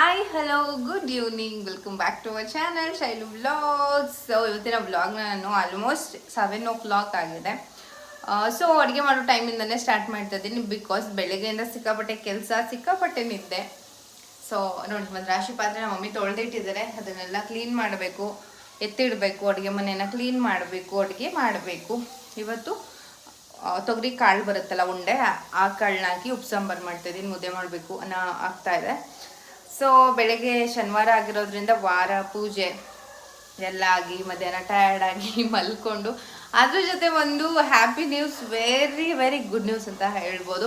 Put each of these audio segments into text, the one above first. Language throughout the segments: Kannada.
Hi hello good evening welcome back to our channel Shailu vlogs so ಇವತ್ತಿನ ವ್ಲಾಗ್ನ ನಾನು ಆಲ್ಮೋಸ್ಟ್ ಸೆವೆನ್ ಓ ಕ್ಲಾಕ್ ಆಗಿದೆ ಸೊ ಅಡುಗೆ ಮಾಡೋ ಟೈಮಿಂದನೇ ಸ್ಟಾರ್ಟ್ ಮಾಡ್ತಾ ಇದ್ದೀನಿ ಬಿಕಾಸ್ ಬೆಳಗ್ಗೆಯಿಂದ ಸಿಕ್ಕಾಪಟ್ಟೆ ಕೆಲಸ, ಸಿಕ್ಕಾಪಟ್ಟೆ ನಿದ್ದೆ. ಸೊ ನೋಡಿ ಒಂದು ರಾಶಿ ಪಾತ್ರೆ ನಮ್ಮ ಮಮ್ಮಿ ತೊಳೆದಿಟ್ಟಿದ್ದಾರೆ. ಅದನ್ನೆಲ್ಲ ಕ್ಲೀನ್ ಮಾಡಬೇಕು. ಎತ್ತಿಡಬೇಕು, ಅಡುಗೆ ಮನೆಯನ್ನು ಕ್ಲೀನ್ ಮಾಡಬೇಕು, ಅಡುಗೆ ಮಾಡಬೇಕು. ಇವತ್ತು ತೊಗರಿ ಕಾಳು ಬರುತ್ತಲ್ಲ ಉಂಡೆ, ಆ- ಕಾಳನ್ನ ಹಾಕಿ ಉಪ್ಸಾಂಬಾರು ಮಾಡ್ತಾಯಿದ್ದೀನಿ ಮುದ್ದೆ ಮಾಡಬೇಕು, ಅನ್ನೋ ಆಗ್ತಾಯಿದೆ ಸೊ ಬೆಳಗ್ಗೆ ಶನಿವಾರ ಆಗಿರೋದ್ರಿಂದ ವಾರ ಪೂಜೆ ಎಲ್ಲ ಆಗಿ ಮಧ್ಯಾಹ್ನ ಟಯರ್ಡ್ ಆಗಿ ಮಲ್ಕೊಂಡು ಅದ್ರ ಜೊತೆ ಒಂದು happy news very very good news ಅಂತ ಹೇಳ್ಬೋದು.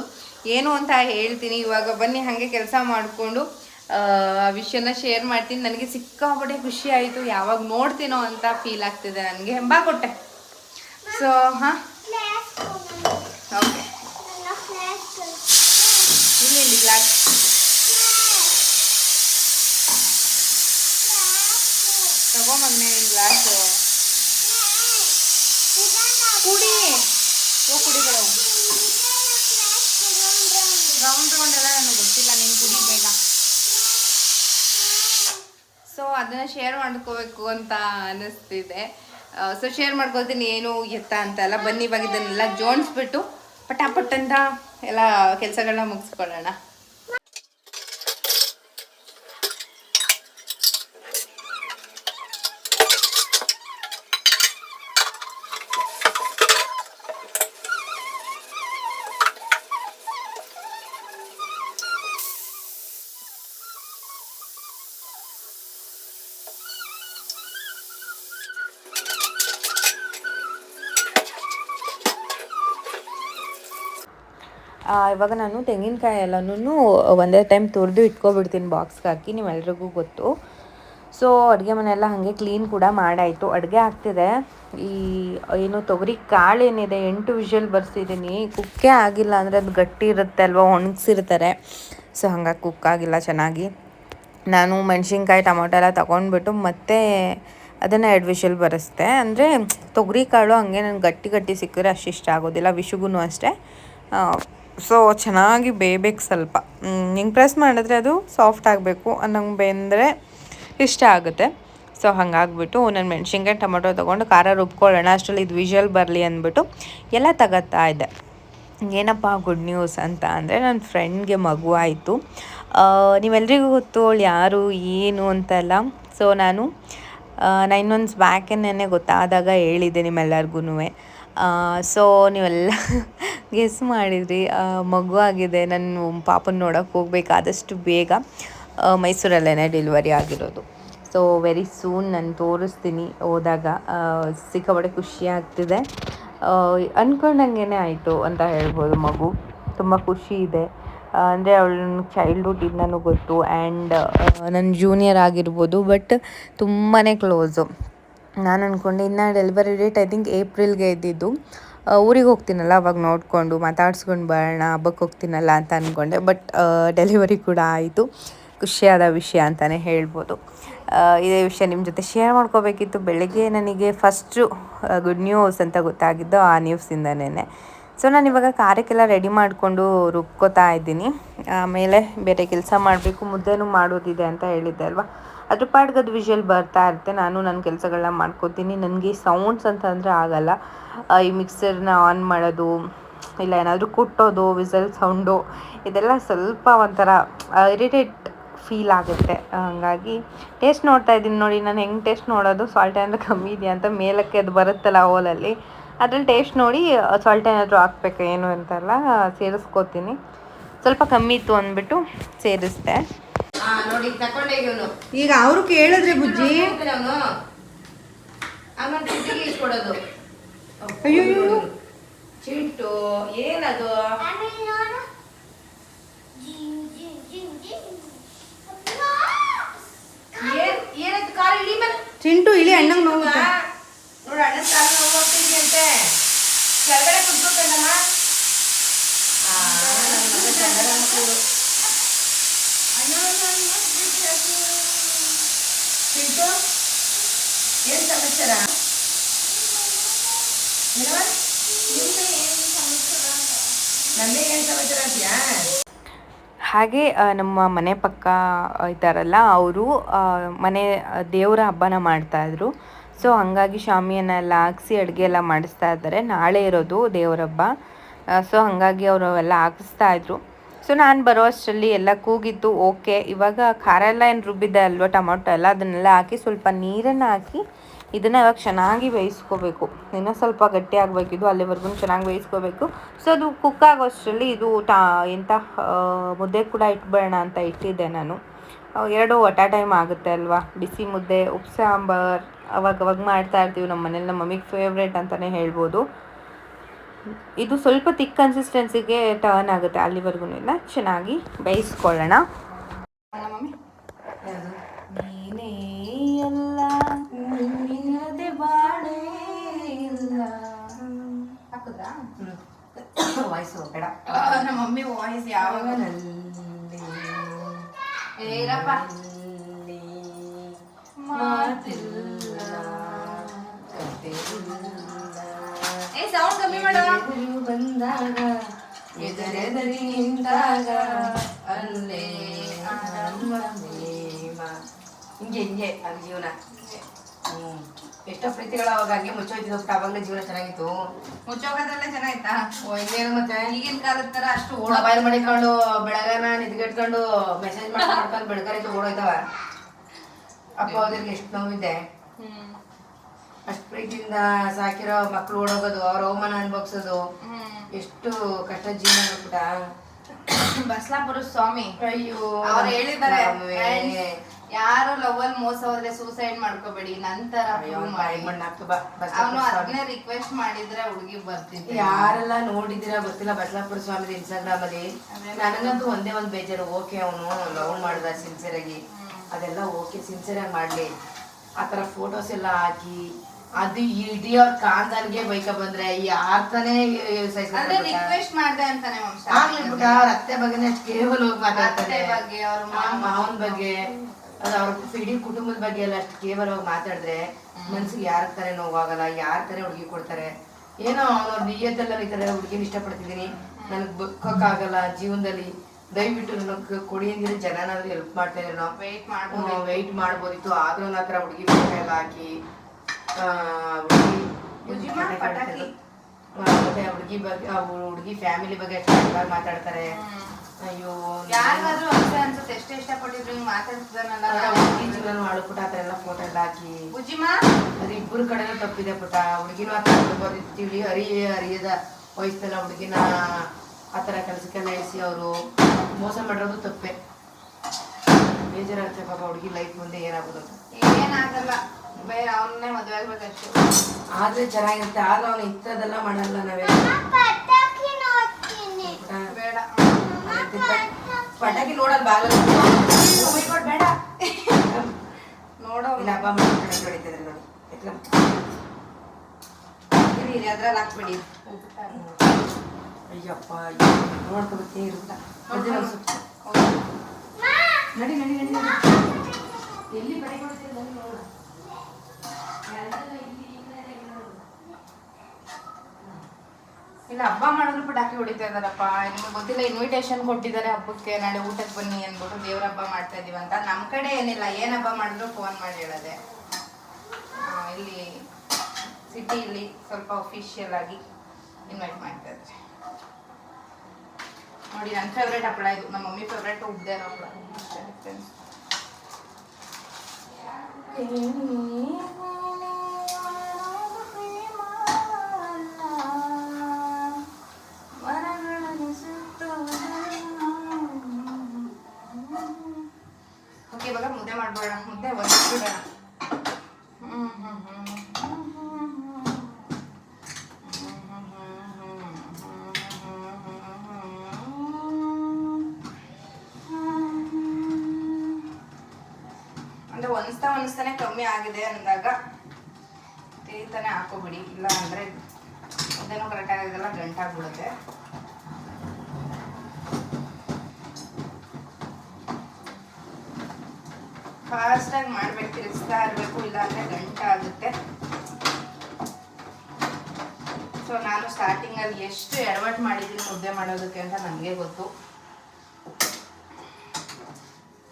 ಏನು ಅಂತ ಹೇಳ್ತೀನಿ ಇವಾಗ ಬನ್ನಿ ಹಾಗೆ ಕೆಲಸ ಮಾಡಿಕೊಂಡು ಆ ವಿಷಯನ ಶೇರ್ ಮಾಡ್ತೀನಿ. ನನಗೆ ಸಿಕ್ಕಾಪಟ್ಟೆ ಖುಷಿ ಆಯಿತು ಯಾವಾಗ ನೋಡ್ತೀನೋ ಅಂತ ಫೀಲ್ ಆಗ್ತಿದೆ ನನಗೆ. ಹೆಂಬಾ ಕೊಟ್ಟೆ. ಸೊ ಹಾಂ? ಓಕೆ ಇಲ್ಲ ಇಲ್ಲಿ. ಗ್ಲಾಸ್ ಗ್ಲಾಸು ಕುಡಿ. ಓ ಕುಡಿಗಳು ರೌಂಡ್ ರೌಂಡ್ ಎಲ್ಲ ನನಗೆ ಗೊತ್ತಿಲ್ಲ ನೀನು ಕುಡಿ ಬೇಗ. ಸೊ ಅದನ್ನ ಶೇರ್ ಮಾಡ್ಕೋಬೇಕು ಅಂತ ಅನ್ನಿಸ್ತಿದೆ. ಸೊ ಶೇರ್ ಮಾಡ್ಕೊಳ್ತೀನಿ ಏನು ಎತ್ತ ಅಂತ ಎಲ್ಲ. ಬನ್ನಿ ಇವಾಗ ಇದನ್ನೆಲ್ಲ ಜೋಡಿಸ್ಬಿಟ್ಟು ಪಟಾಪಟ್ ಅಂತ ಎಲ್ಲ ಕೆಲಸಗಳನ್ನ ಮುಗಿಸ್ಕೊಳ್ಳೋಣ. ಇವಾಗ ನಾನು ತೆಂಗಿನಕಾಯಿ ಎಲ್ಲನೂ ಒಂದೇ ಟೈಮ್ ತುರಿದು ಇಟ್ಕೊಬಿಡ್ತೀನಿ ಬಾಕ್ಸ್ಗೆ ಹಾಕಿ, ನೀವೆಲ್ರಿಗೂ ಗೊತ್ತು. ಸೊ ಅಡುಗೆ ಮನೆಯೆಲ್ಲ ಹಾಗೆ ಕ್ಲೀನ್ ಕೂಡ ಮಾಡಾಯಿತು. ಅಡುಗೆ ಆಗ್ತಿದೆ. ಈ, ಏನು ತೊಗರಿ ಕಾಳು ಏನಿದೆ ಎಂಟು ವಿಷಲ್ ಬರ್ಸಿದ್ದೀನಿ ಕುಕ್ಕೇ ಆಗಿಲ್ಲ ಅಂದರೆ ಅದು ಗಟ್ಟಿ ಇರುತ್ತೆ ಅಲ್ವಾ, ಒಣಗಿಸಿರ್ತಾರೆ. ಸೊ ಹಂಗಾಗಿ ಕುಕ್ ಆಗಿಲ್ಲ ಚೆನ್ನಾಗಿ. ನಾನು ಮೆಣಸಿನ್ಕಾಯಿ, ಟೊಮೊಟೊ ಎಲ್ಲ ತೊಗೊಂಡ್ಬಿಟ್ಟು ಮತ್ತೆ ಅದನ್ನು ಎರಡು ವಿಷಲ್ ಬರೆಸ್ದೆ ಅಂದರೆ ತೊಗರಿ ಕಾಳು ಹಂಗೆ ನನಗೆ ಗಟ್ಟಿ ಗಟ್ಟಿ ಸಿಕ್ಕಿದ್ರೆ ಅಷ್ಟು ಇಷ್ಟ ಆಗೋದಿಲ್ಲ ವಿಷುಗೂ ಅಷ್ಟೇ. ಸೊ ಚೆನ್ನಾಗಿ ಬೇಯಬೇಕು ಸ್ವಲ್ಪ. ಹಿಂಗೆ ಪ್ರೆಸ್ ಮಾಡಿದ್ರೆ ಅದು ಸಾಫ್ಟ್ ಆಗಬೇಕು. ಅನ್ನಂಗೆ ಬೆಂದರೆ ಇಷ್ಟ ಆಗುತ್ತೆ. ಸೊ ಹಾಗಾಗ್ಬಿಟ್ಟು ನಾನು ಮೆಣಸಿನ್ಕಾಯಿ, ಟೊಮೊಟೊ ತೊಗೊಂಡು ಖಾರ ರುಬ್ಕೊಳ್ಳೋಣ. ಅಷ್ಟರಲ್ಲಿ ಇದು ವಿಜುವಲ್ ಬರಲಿ ಅಂದ್ಬಿಟ್ಟು ಎಲ್ಲ ತಗೋತಾ ಇದ್ದೆ. ಏನಪ್ಪ ಗುಡ್ ನ್ಯೂಸ್ ಅಂತ ಅಂದರೆ ನನ್ನ ಫ್ರೆಂಡ್ಗೆ ಮಗು ಆಯಿತು. ನೀವೆಲ್ರಿಗೂ ಗೊತ್ತು ಅವಳು ಯಾರು, ಏನು ಅಂತೆಲ್ಲ. ಸೊ ನಾನು ನೈನ್ ಮಂತ್ಸ್ ಬ್ಯಾಕೇನೆ ಗೊತ್ತಾದಾಗ ಹೇಳಿದ್ದೆ ನಿಮ್ಮೆಲ್ಲರಿಗೂ ಸೊ ನೀವೆಲ್ಲ ಗೆಸ್ ಮಾಡಿದ್ರಿ. ಮಗು ಆಗಿದೆ. ನಾನು ಪಾಪನ ನೋಡೋಕೆ ಹೋಗ್ಬೇಕು. ಆದಷ್ಟು ಬೇಗ ಮೈಸೂರಲ್ಲೇ ಡೆಲಿವರಿ ಆಗಿರೋದು. ಸೊ ವೆರಿ ಸೂನ್ ನಾನು ತೋರಿಸ್ತೀನಿ. ಹೋದಾಗ ಸಿಕ್ಕಾಪಟ್ಟೆ ಖುಷಿ ಆಗ್ತಿದೆ. ಅಂದ್ಕೊಂಡಂಗೆ ಆಯಿತು ಅಂತ ಹೇಳ್ಬೋದು ಮಗು. ತುಂಬ ಖುಷಿ ಇದೆ. ಅಂದರೆ ಅವಳ ಚೈಲ್ಡ್ಹುಡ್ ಇಂದನೂ ಗೊತ್ತು. ಆ್ಯಂಡ್ ನನ್ನ ಜೂನಿಯರ್ ಆಗಿರ್ಬೋದು ಬಟ್ ತುಂಬಾ ಕ್ಲೋಸು ನಾನು ಅಂದ್ಕೊಂಡೆ ಇನ್ನು ಡೆಲಿವರಿ ಡೇಟ್ ಐ ಥಿಂಕ್ ಏಪ್ರಿಲ್ಗೆ ಇದ್ದಿದ್ದು. ಊರಿಗೆ ಹೋಗ್ತೀನಲ್ಲ, ಅವಾಗ ನೋಡಿಕೊಂಡು ಮಾತಾಡ್ಸ್ಕೊಂಡು ಬರೋಣ ಹಬ್ಬಕ್ಕೆ ಹೋಗ್ತೀನಲ್ಲ ಅಂತ ಅಂದ್ಕೊಂಡೆ ಬಟ್ ಡೆಲಿವರಿ ಕೂಡ ಆಯಿತು. ಖುಷಿಯಾದ ವಿಷಯ ಅಂತಲೇ ಹೇಳ್ಬೋದು. ಇದೇ ವಿಷಯ ನಿಮ್ಮ ಜೊತೆ ಶೇರ್ ಮಾಡ್ಕೋಬೇಕಿತ್ತು. ಬೆಳಗ್ಗೆ ನನಗೆ ಫಸ್ಟು ಗುಡ್ ನ್ಯೂಸ್ ಅಂತ ಗೊತ್ತಾಗಿದ್ದು ಆ ನ್ಯೂಸಿಂದನೇ ಸೊ ನಾನು ಇವಾಗ ಖಾರಕ್ಕೆಲ್ಲ ರೆಡಿ ಮಾಡಿಕೊಂಡು ರುಬ್ಕೋತಾ ಇದ್ದೀನಿ. ಆಮೇಲೆ ಬೇರೆ ಕೆಲಸ ಮಾಡಬೇಕು, ಮುದ್ದೆನೂ ಮಾಡೋದಿದೆ ಅಂತ ಹೇಳಿದ್ದೆ ಅಲ್ವಾ? ಅದ್ರ ಪಾಡ್ಗೆ ಅದು ವಿಷುವಲ್ ಬರ್ತಾ ಇರುತ್ತೆ. ನಾನು ನನ್ನ ಕೆಲಸಗಳನ್ನ ಮಾಡ್ಕೋತೀನಿ. ನನಗೆ ಸೌಂಡ್ಸ್ ಅಂತಂದರೆ ಆಗಲ್ಲ. ಈ ಮಿಕ್ಸರ್ನ ಆನ್ ಮಾಡೋದು, ಇಲ್ಲ ಏನಾದರೂ ಕುಟ್ಟೋದು ವಿಸಲ್ ಸೌಂಡು ಇದೆಲ್ಲ ಸ್ವಲ್ಪ ಒಂಥರ ಇರಿಟೇಟ್ ಫೀಲ್ ಆಗುತ್ತೆ. ಹಾಗಾಗಿ ಟೇಸ್ಟ್ ನೋಡ್ತಾ ಇದ್ದೀನಿ ನೋಡಿ. ನಾನು ಹೆಂಗೆ ಟೇಸ್ಟ್ ನೋಡೋದು? ಸಾಲ್ಟ್ ಅಂದರೆ ಕಮ್ಮಿ ಇದೆಯಾ ಅಂತ ಮೇಲಕ್ಕೆ ಅದು ಬರುತ್ತಲ್ಲ ಓಲಲ್ಲಿ ಅದ್ರಲ್ಲಿ ಟೇಸ್ಟ್ ನೋಡಿ ಸಾಲ್ಟ್ ಏನಾದರೂ ಹಾಕ್ಬೇಕು ಏನು ಅಂತೆಲ್ಲ ಸೇರಿಸ್ಕೋತೀನಿ. ಸ್ವಲ್ಪ ಕಮ್ಮಿ ಇತ್ತು ಅಂದ್ಬಿಟ್ಟು ಸೇರಿಸ್ದೆ. ನೋಡಿ ತಕೊಂಡೆ ಇವನು. ಈಗ ಅವರು ಕೇಳಿದ್ರೆ ಬುಜ್ಜಿ. ಅಯ್ಯೋ. ಚಿಂಟು ಏನದು? ಚಿಂಟು ಇಳಿ ಅಣ್ಣಂಗೆ ನೋವುತ್ತೆ ನೋಡು ಅಣ್ಣ ಕಾಲು ನೋವು ಹೋಗ್ತಿದ್ವಿ ಅಂತೆ ಕೆಳಗಡೆ ಕುತ್ಬೇಕಲ್ಲಮ್ಮ ಆ, ನನ್ನ ಮಗ ಚಂದನ ಮಕ್ಕಳು ಏನು ಸಮಾಚಾರ? ಏನು ಸಮಾಚಾರ ಅಂತೀಯಾ? ಹಾಗೆ ನಮ್ಮ ಮನೆ ಪಕ್ಕ ಇದ್ದಾರಲ್ಲ ಅವರು ಮನೆ ದೇವರ ಹಬ್ಬನ ಮಾಡ್ತಾಯಿದ್ರು ಸೊ ಹಾಗಾಗಿ ಶಾಮಿಯನ್ನೆಲ್ಲ ಎಲ್ಲ ಹಾಕ್ಸಿ ಅಡುಗೆ ಎಲ್ಲ ಮಾಡಿಸ್ತಾ ಇದ್ದಾರೆ. ನಾಳೆ ಇರೋದು ದೇವರ ಹಬ್ಬ. ಸೊ ಹಾಗಾಗಿ ಅವರು ಎಲ್ಲ ಹಾಕಿಸ್ತಾ ಇದ್ರು. ಸೊ ನಾನು ಬರೋ ಅಷ್ಟರಲ್ಲಿ ಎಲ್ಲ ಕೂಗಿದ್ದು ಓಕೆ ಇವಾಗ ಖಾರ ಎಲ್ಲ ಏನು ರುಬ್ಬಿದೆ ಅಲ್ವಾ ಟೊಮೊಟೊ ಎಲ್ಲ, ಅದನ್ನೆಲ್ಲ ಹಾಕಿ ಸ್ವಲ್ಪ ನೀರನ್ನು ಹಾಕಿ ಇದನ್ನು ಇವಾಗ ಚೆನ್ನಾಗಿ ಬೇಯಿಸ್ಕೋಬೇಕು. ಇನ್ನೂ ಸ್ವಲ್ಪ ಗಟ್ಟಿ ಆಗಬೇಕಿದು ಅಲ್ಲಿವರೆಗೂ ಚೆನ್ನಾಗಿ ಬೇಯಿಸ್ಕೋಬೇಕು. ಸೊ ಅದು ಕುಕ್ ಆಗೋ ಅಷ್ಟರಲ್ಲಿ ಇದು ಟಾ ಎಂಥ ಮುದ್ದೆ ಕೂಡ ಇಟ್ಬೇಡ ಅಂತ ಇಟ್ಟಿದ್ದೆ ನಾನು. ಎರಡು ಒಟ ಟೈಮ್ ಆಗುತ್ತೆ ಅಲ್ವಾ? ಬಿಸಿ ಮುದ್ದೆ ಉಪ್ಪು ಸಾಂಬಾರು ಅವಾಗ ಅವಾಗ ಮಾಡ್ತಾ ಇರ್ತೀವಿ ನಮ್ಮ ಮನೇಲಿ ನಮ್ಮ ಮಮ್ಮಿಗೆ ಫೇವ್ರೇಟ್ ಅಂತಲೇ ಹೇಳ್ಬೋದು. ಇದು ಸ್ವಲ್ಪ ತಿಕ್ ಕನ್ಸಿಸ್ಟೆನ್ಸಿಗೆ ಟರ್ನ್ ಆಗುತ್ತೆ ಅಲ್ಲಿವರೆಗೂ ಎಲ್ಲ ಚೆನ್ನಾಗಿ ಬೇಯಿಸ್ಕೊಳ್ಳೋಣ. ನೀನೇ ಎಲ್ಲ ನಿನ್ನದೆ ಬಾಳೇ ಇಲ್ಲ. ಹಾಕುದಾ? ವಾಯ್ಸು ಬೇಡ ನಮ್ಮ ಮಮ್ಮಿ ವಾಯ್ಸ್ ಯಾವಾಗ ಏರಪ್ಪ ಮಾತಿಲ್ಲ. ಏ ಸೌಂಡ್ ಕಮ್ಮಿ ಮಾಡು. ಬಂದಾಗ ಎದರೆದರಿ ನಿಂತಾಗ ಅಲ್ಲೇ ಆನಂದ ಪ್ರೇಮ. ಹಿಂಗೆ ಹಿಂಗೆ ಅದು ಜೀವನ. ಹ್ಞೂ ಎಷ್ಟೋ ಪ್ರೀತಿಗಳು ಅವಾಗ ಹಂಗೆ ಮುಚ್ಚೋಯ್ತಿದ್ದು ಅವಾಗಲೇ ಜೀವನ ಚೆನ್ನಾಗಿತ್ತು. ಮುಚ್ಚೋಗೋದ್ರಲ್ಲೇ ಚೆನ್ನಾಗಿತ್ತಾ? ಓ ಇನ್ನೇನು ಮತ್ತೆ. ಈಗಿನ ಕಾಲದ ತರ ಅಷ್ಟು ಓಡ ಮೊಬೈಲ್ ಮಾಡಿಕೊಂಡು ಬೆಳಗಾನ ನಿದ್ಗೆಟ್ಕೊಂಡು ಮೆಸೇಜ್ ಮಾಡ್ಕೊಂಡು ಮಾಡ್ಕೊಂಡು ಬೆಳಗಾರಿದ್ದು ಓಡೋಯ್ತವ. ಅಪ್ಪ ಅವ್ರಿಗೆ ಎಷ್ಟು ನೋವಿದೆ. ಅಷ್ಟು ಪ್ರೀತಿಯಿಂದ ಸಾಕಿರೋ ಮಕ್ಳು ಓಡೋಗೋದು ಅವ್ರ ಅವಮಾನ ಅನ್ಭವಿಸೋದು ಎಷ್ಟು ಕಷ್ಟ ಜೀವನ ಕೂಡ. ಬಸ್ಲಾಪುರ ಸ್ವಾಮಿ ಅಯ್ಯೋ. ಅವ್ರು ಹೇಳಿದ್ದಾರೆ ಯಾರು ಲವ್ ಅಲ್ಲಿ ಮೋಸ ಹೋದ್ರೆ ಸೂಸೈಡ್ ಮಾಡ್ಕೋಬೇಡಿ ನಂತರ ಅವನು ಅದನ್ನೇ ರಿಕ್ವೆಸ್ಟ್ ಮಾಡಿದ್ರೆ ಹುಡುಗಿ ಬರ್ತೀನಿ ಯಾರೆಲ್ಲ ನೋಡಿದಿರಾ ಗೊತ್ತಿಲ್ಲ ಬಸಲಾಪುರ ಸ್ವಾಮಿ ಇನ್ಸ್ಟಾಗ್ರಾಮ್ ಅಲ್ಲಿ ನನಗಂತೂ ಒಂದೇ ಒಂದ್ ಬೇಜಾರು ಓಕೆ ಅವನು ಲವ್ ಮಾಡ್ದ ಸಿನ್ಸಿಯರ್ ಆಗಿ. ಅದೆಲ್ಲ ಓಕೆ ಸಿನ್ಸಿಯರ್ ಆಗಿ ಮಾಡ್ಲಿ. ತರ ಫೋಟೋಸ್ ಎಲ್ಲ ಹಾಕಿ ಅದು ಇಡೀ ಅವ್ರ ಕಾಂತಾನ್ಗೆ ಬೈಕ ಬಂದ್ರೆ ಯಾರ್ ತಾನೇ ಅಂದ್ರೆ ರಿಕ್ವೆಸ್ಟ್ ಮಾಡ್ದೆ ಅಂತಾನೆ ಆಗ್ಲಿಬಿಟ್ಟ ಆಗ್ಲಿ ಬಿಟ್ಟ ಅವ್ರ ಅತ್ತೆ ಬಗ್ಗೆನೇ ಅಷ್ಟು ಹೋಗಿ ಮಾತಾಡ್ತಾರೆ ಬಗ್ಗೆ, ಅವ್ರ ಮಾವ ಮಾವನ ಬಗ್ಗೆ. ಅದು ಅವ್ರ ಇಡೀ ಕುಟುಂಬದ ಬಗ್ಗೆ ಎಲ್ಲ ಅಷ್ಟು ಕೇವಲವಾಗಿ ಮಾತಾಡಿದ್ರೆ ಮನ್ಸಿಗೆ ಯಾರ ತರ ನೋವಾಗಲ್ಲ ಯಾರ ತರ ಹುಡುಗಿ ಕೊಡ್ತಾರೆ. ಏನೋ ಅವ್ರ ನಿಯತ್ತೆಲ್ಲ ಈ ತರ ಹುಡುಗಿನ ಇಷ್ಟಪಡ್ತಿದ್ದೀನಿ. ನನಗೆ ಬದುಕೋಕ್ಕಾಗಲ್ಲ ಜೀವನದಲ್ಲಿ ದಯವಿಟ್ಟು ನನಗೆ ಕೊಡಿ ಅಂದ್ರೆ ಜನನಾದ್ರೂ ಹೆಲ್ಪ್ ಮಾಡ್ತಾ ಇದ್ರು. ನಾವು ಮಾಡ್ಬೋದು. ವೆಯ್ಟ್ ಮಾಡ್ಬೋದಿತ್ತು. ಆದ್ರೂ ನನ್ನ ಹತ್ರ ಹುಡುಗಿ ಹಾಕಿ ಮತ್ತೆ ಹುಡುಗಿ ಬಗ್ಗೆ ಹುಡುಗಿ ಫ್ಯಾಮಿಲಿ ಬಗ್ಗೆ ಚೆನ್ನಾಗಿ ಮಾತಾಡ್ತಾರೆ. ಅಯ್ಯೋ ಯಾರಿಗಾದ್ರೂ ಅಷ್ಟೇ ಅನ್ಸುತ್ತೆ ಎಷ್ಟೇ ಇಷ್ಟಪಟ್ಟಿದ್ರು ಹಿಂಗ್ ಮಾತಾಡ್ತಿದ್ದಾನಲ್ಲ ಹುಡುಗಿ ಜೀವನ ಮಾಡ್ಬಿಟ್ಟು ಆ ಥರ ಎಲ್ಲ ಫೋಟೋ ಎಲ್ಲ ಹಾಕಿ. ಬುಜ್ಜಿಮಾ ಅದು ಇಬ್ಬರು ಕಡೆನೂ ತಪ್ಪಿದೆ ಪುಟ. ಹುಡುಗಿನೂ ಆತರ ಥರ ಅರಿ ಹರಿಯದ ವಯಸ್ಸೆಲ್ಲ ಹುಡುಗಿನ ಆತರ ಕೆಲಸಕ್ಕೆ ಕೆಲಸಕ್ಕೆಲ್ಲ ಇಳಿಸಿ ಅವರು. ಮೋಸ ಮಾಡಿರೋದು ತಪ್ಪೆ. ಬೇಜಾರಾಗುತ್ತೆ ಪಾಪ ಹುಡುಗಿ ಲೈಫ್ ಮುಂದೆ ಏನಾಗೋದು ಏನಾಗಲ್ಲ ಬೇರೆ ಅವನ್ನೇ ಮದುವೆ ಆಗ್ಬೇಕಷ್ಟೇ ಆದ್ರೆ ಚೆನ್ನಾಗಿರುತ್ತೆ. ಆದ್ರೆ ಅವನು ಇಂಥದ್ದೆಲ್ಲ ಮಾಡಲ್ಲ ನಾವೇ. ಬೇಡ. ಪಟಾಕಿ ನೋಡಲ್ ಬಾಗಲ ಬೇಡ. ನೋಡೋ ಇಲ್ಲ ಹಬ್ಬ ಮಾಡಿ ಪಟಾಕಿ ಹೊಡಿತಿದ್ರೆ ನೋಡಿ. ಎತ್ಲ. ಅದ್ರಲ್ಲಿ ಹಾಕ್ಬಿಡಿ. ಅಯ್ಯಪ್ಪ ನೋಡ್ಕೊಬೇಕೇ ಇರುತ್ತ. ನಡಿ ನಡಿ ನಡಿ ನಡಿ. ಎಲ್ಲಿ ಬರೀ ಬನ್ನಿ ನೋಡೋಣ. ಇಲ್ಲ, ಹಬ್ಬ ಮಾಡಿದ್ರು ಪಟಾಕಿ ಹೊಡಿತಾ ಇದಾರಪ್ಪ ನಿಮ್ಗೆ ಗೊತ್ತಿಲ್ಲ ಇನ್ವಿಟೇಷನ್ ಕೊಟ್ಟಿದ್ದಾರೆ ಹಬ್ಬಕ್ಕೆ, ನಾಳೆ ಊಟಕ್ಕೆ ಬನ್ನಿ ಅಂದ್ಬಿಟ್ಟು ದೇವ್ರ ಹಬ್ಬ ಮಾಡ್ತಾ ಇದೀವಿ ಅಂತ. ನಮ್ಮ ಕಡೆ ಏನಿಲ್ಲ, ಏನ್ ಹಬ್ಬ ಮಾಡಿದ್ರು ಫೋನ್ ಮಾಡಿ ಹೇಳೋದೆ. ಇಲ್ಲಿ ಸಿಟಿಯಲ್ಲಿ ಸ್ವಲ್ಪ ಅಫಿಷಿಯಲ್ ಆಗಿ ಇನ್ವೈಟ್ ಮಾಡ್ತಾ ನೋಡಿ ನನ್ನ ಫೇವ್ರೇಟ್ ಹಪ್ಪಳ ಇದು. ನಮ್ಮ ಮಮ್ಮಿ ಫೇವ್ರೇಟ್ ಉದ್ದೇ ಇರೋ ಇವಾಗ ಮುದ್ದೆ ಮಾಡಬೇಡ, ಮುದ್ದೆ ಒದಿಸ್ಬಿಡೋಣ ಅಂದರೆ ಒನ್ಸ್ತಾ ಒನ್ಸ್ತಾನೆ ಕಮ್ಮಿ ಆಗಿದೆ ಅಂದಾಗ ತಿರಿತಾನೆ ಹಾಕೋಬಿಡಿ ಇಲ್ಲ ಅಂದ್ರೆ ಮುದ್ದೆನೂ ಕರೆಕ್ಟ್ ಆಗೋದಿಲ್ಲ, ಗಂಟಾಗ್ಬಿಡುತ್ತೆ. ಫಾಸ್ಟಾಗಿ ಮಾಡ್ಬೇಕು ತಿರುಗಿಸ್ತಾ ಇರಬೇಕು ಇಲ್ಲ ಅಂದರೆ ಗಂಟೆ ಆಗುತ್ತೆ. ಸೊ ನಾನು ಸ್ಟಾರ್ಟಿಂಗಲ್ಲಿ ಎಷ್ಟು ಎಡವಟ್ಟು ಮಾಡಿದ್ದೀನಿ ಮುದ್ದೆ ಮಾಡೋದಕ್ಕೆ ಅಂತ ನನಗೆ ಗೊತ್ತು.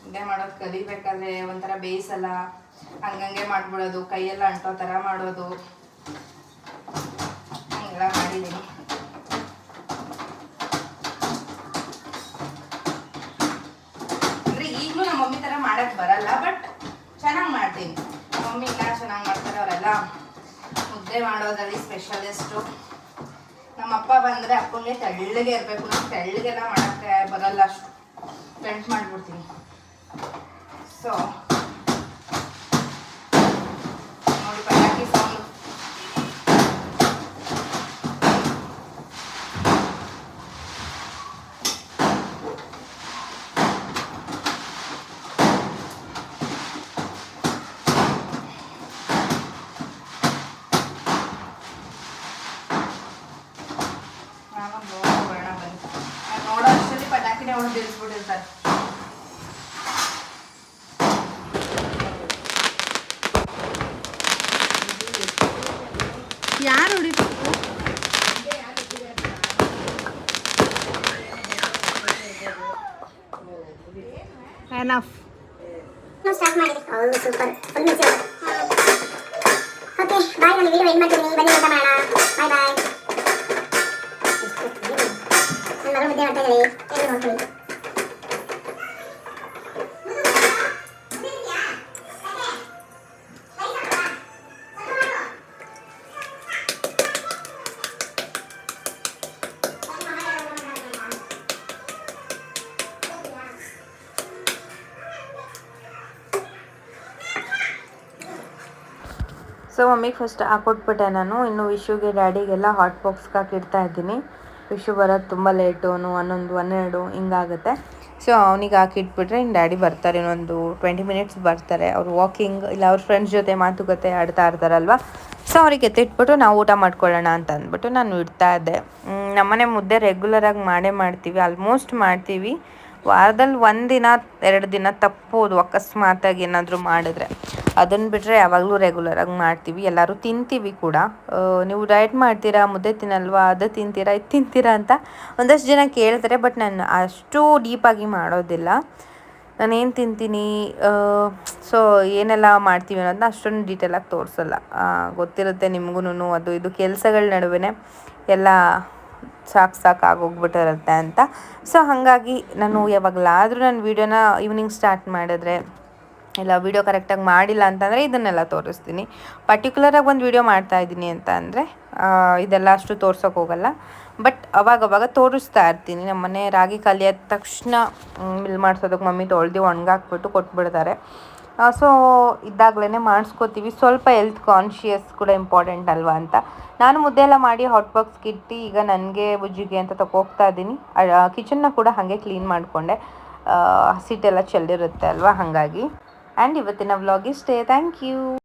ಮುದ್ದೆ ಮಾಡೋದು ಕಲಿಬೇಕಾದ್ರೆ ಒಂಥರ ಬೇಯಿಸಲ್ಲ ಹಂಗಂಗೆ ಮಾಡ್ಬಿಡೋದು, ಕೈಯೆಲ್ಲ ಅಂಟೋ ಥರ ಮಾಡೋದು ಹಂಗೆಲ್ಲ ಮಾಡಿದ್ದೀನಿ ಅಂದ್ರೆ ಈಗಲೂ ನಮ್ಮ ಮಮ್ಮಿ ಥರ ಮಾಡಕ್ ಬರಲ್ಲ ಬಟ್ ಚೆನ್ನಾಗಿ ಮಾಡ್ತೀನಿ ಮಮ್ಮಿ ಇಲ್ಲ ಚೆನ್ನಾಗಿ ಮಾಡ್ತಾರೆ ಅವರೆಲ್ಲ ಮುದ್ದೆ ಮಾಡೋದ್ರಲ್ಲಿ ಸ್ಪೆಷಲಿಸ್ಟು ನಮ್ಮ ಅಪ್ಪ ಬಂದರೆ ಅಪ್ಪಂಗೆ ತೆಳ್ಳಗೆ ಇರಬೇಕು. ನಾನು ತೆಳ್ಳಗೆಲ್ಲ ಮಾಡೋಕ್ಕೆ ಬರಲ್ಲ ಅಷ್ಟು. ಟೆಂಟ್ ಮಾಡಿಬಿಡ್ತೀನಿ. ಸೊ ನೋಡಿ ಪಟಾಕಿ ಸೌಂಡು ನಾನು ನೋಡೋಣ ಬನ್ನಿ ನಾನು ನೋಡೋ ಅಷ್ಟರಲ್ಲಿ ಪಟಾಕಿನೇ ಹೊಡೆದು ನಿಲ್ಲಿಸ್ಬಿಟ್ಟಿರ್ತಾರೆ ಯಾರು ಹೊಡಿಬೇಕು ಎನಫ್ ನಾವು ಸ್ಟಾರ್ಟ್ ಮಾಡಿದ್ವಿ ಹೌದು super full miss okay bye ನಾನು ವಿಡಿಯೋ ಎಂಡ್ ಮಾಡ್ತೀನಿ ಬನ್ನಿ ಊಟ ಮಾಡೋಣ ಬಾಯ್ ಬಾಯ್ ನನ್ನ ಮಗಳು ಮುದ್ದೆ ಮಾಡ್ತಾ ಇದ್ದೀವಿ ಏನು ನೋಡ್ಕೊಳ್ಳಿ ಸೊ ಮಮ್ಮಿಗೆ ಫಸ್ಟ್ ಹಾಕೊಟ್ಬಿಟ್ಟೆ ನಾನು. ಇನ್ನು ವಿಶುಗೆ, ಡ್ಯಾಡಿಗೆಲ್ಲ ಹಾಟ್ ಬಾಕ್ಸ್ಗೆ ಹಾಕಿಡ್ತಾ ಇದ್ದೀನಿ. ವಿಶು ಬರೋದು ತುಂಬ ಲೇಟು ಹನ್ನೊಂದು, ಹನ್ನೆರಡು ಹಿಂಗಾಗುತ್ತೆ. ಸೊ ಅವನಿಗೆ ಹಾಕಿಟ್ಬಿಟ್ರೆ ಇನ್ನು ಡ್ಯಾಡಿ ಬರ್ತಾರೆ, ಇನ್ನೊಂದು ಟ್ವೆಂಟಿ ಮಿನಿಟ್ಸ್ ಬರ್ತಾರೆ. ಅವ್ರು ವಾಕಿಂಗ್ ಇಲ್ಲ, ಅವ್ರ ಫ್ರೆಂಡ್ಸ್ ಜೊತೆ ಮಾತುಕತೆ ಆಡ್ತಾ ಇರ್ತಾರಲ್ವ? ಸೊ ಅವ್ರಿಗೆ ಎತ್ತಿಟ್ಬಿಟ್ಟು ನಾವು ಊಟ ಮಾಡ್ಕೊಳ್ಳೋಣ ಅಂತ ಅಂದ್ಬಿಟ್ಟು ನಾನು ಇಡ್ತಾ ಇದ್ದೆ. ನಮ್ಮನೆ ಮುದ್ದೆ ರೆಗ್ಯುಲರಾಗಿ ಮಾಡೇ ಮಾಡ್ತೀವಿ ಆಲ್ಮೋಸ್ಟ್ ಮಾಡ್ತೀವಿ. ವಾರದಲ್ಲಿ ಒಂದಿನ ಎರಡು ದಿನ ತಪ್ಪೋದು ಅಕಸ್ಮಾತಾಗಿ ಏನಾದರೂ ಮಾಡಿದ್ರೆ. ಅದನ್ನು ಬಿಟ್ಟರೆ ಯಾವಾಗಲೂ ರೆಗ್ಯುಲರಾಗಿ ಮಾಡ್ತೀವಿ. ಎಲ್ಲರೂ ತಿಂತೀವಿ ಕೂಡ. ನೀವು ಡಯಟ್ ಮಾಡ್ತೀರಾ, ಮುದ್ದೆ ತಿನ್ನಲ್ವಾ, ಅದು ತಿಂತೀರಾ, ಇದು ತಿಂತೀರಾ ಅಂತ ಒಂದಷ್ಟು ಜನ ಕೇಳ್ತಾರೆ ಬಟ್ ನಾನು ಅಷ್ಟು ಡೀಪಾಗಿ ಮಾಡೋದಿಲ್ಲ. ನಾನೇನು ತಿಂತೀನಿ? ಸೊ ಏನೆಲ್ಲ ಮಾಡ್ತೀವಿ ಅನ್ನೋದನ್ನ ಅಷ್ಟೊಂದು ಡೀಟೇಲಾಗಿ ತೋರಿಸಲ್ಲ. ಗೊತ್ತಿರುತ್ತೆ ನಿಮಗೂ ಅದು ಇದು ಕೆಲಸಗಳ ನಡುವೆ ಎಲ್ಲ ಸಾಕು ಸಾಕು ಆಗೋಗ್ಬಿಟ್ಟಿರುತ್ತೆ ಅಂತ. ಸೊ ಹಾಗಾಗಿ ನಾನು ಯಾವಾಗಲಾದರೂ ನಾನು ವೀಡಿಯೋನ ಈವ್ನಿಂಗ್ ಸ್ಟಾರ್ಟ್ ಮಾಡಿದ್ರೆ ಇಲ್ಲ ವೀಡಿಯೋ ಕರೆಕ್ಟಾಗಿ ಮಾಡಿಲ್ಲ ಅಂತಂದರೆ ಇದನ್ನೆಲ್ಲ ತೋರಿಸ್ತೀನಿ. ಪರ್ಟಿಕ್ಯುಲರಾಗಿ ಒಂದು ವೀಡಿಯೋ ಮಾಡ್ತಾ ಇದ್ದೀನಿ ಅಂತ ಅಂದರೆ ಇದೆಲ್ಲ ಅಷ್ಟು ತೋರ್ಸೋಕೆ ಹೋಗಲ್ಲ. ಬಟ್ ಅವಾಗವಾಗ ಅವಾಗ ತೋರಿಸ್ತಾ ಇರ್ತೀನಿ. ನಮ್ಮ ಮನೆ ರಾಗಿ ಕಲಿಯೋದ ತಕ್ಷಣ ಮಿಲ್ ಮಾಡಿಸೋದಕ್ಕೆ ಮಮ್ಮಿ ತೊಳೆದು ಒಣಗಾಕ್ಬಿಟ್ಟು ಕೊಟ್ಬಿಡ್ತಾರೆ. ಸೊ ಇದ್ದಾಗಲೇ ಮಾಡಿಸ್ಕೋತೀವಿ. ಸ್ವಲ್ಪ ಹೆಲ್ತ್ ಕಾನ್ಷಿಯಸ್ ಕೂಡ ಇಂಪಾರ್ಟೆಂಟ್ ಅಲ್ವಾ ಅಂತ. ನಾನು ಮುದ್ದೆ ಎಲ್ಲ ಮಾಡಿ ಹಾಟ್ ಬಾಕ್ಸ್ ಕಿಟ್ಟಿ ಈಗ ನನಗೆ ಬುಜ್ಜಿಗೆ ಅಂತ ತಗೋಗ್ತಾ ಇದ್ದೀನಿ. ಕಿಚನ್ನ ಕೂಡ ಹಾಗೆ ಕ್ಲೀನ್ ಮಾಡಿಕೊಂಡೆ. ಹಸಿಟ್ಟೆಲ್ಲ ಚೆಲ್ಲಿರುತ್ತೆ ಅಲ್ವಾ? ಹಾಗಾಗಿ. ಆ್ಯಂಡ್ ಇವತ್ತಿನ ವ್ಲಾಗ್ ಇಷ್ಟೇ. Thank you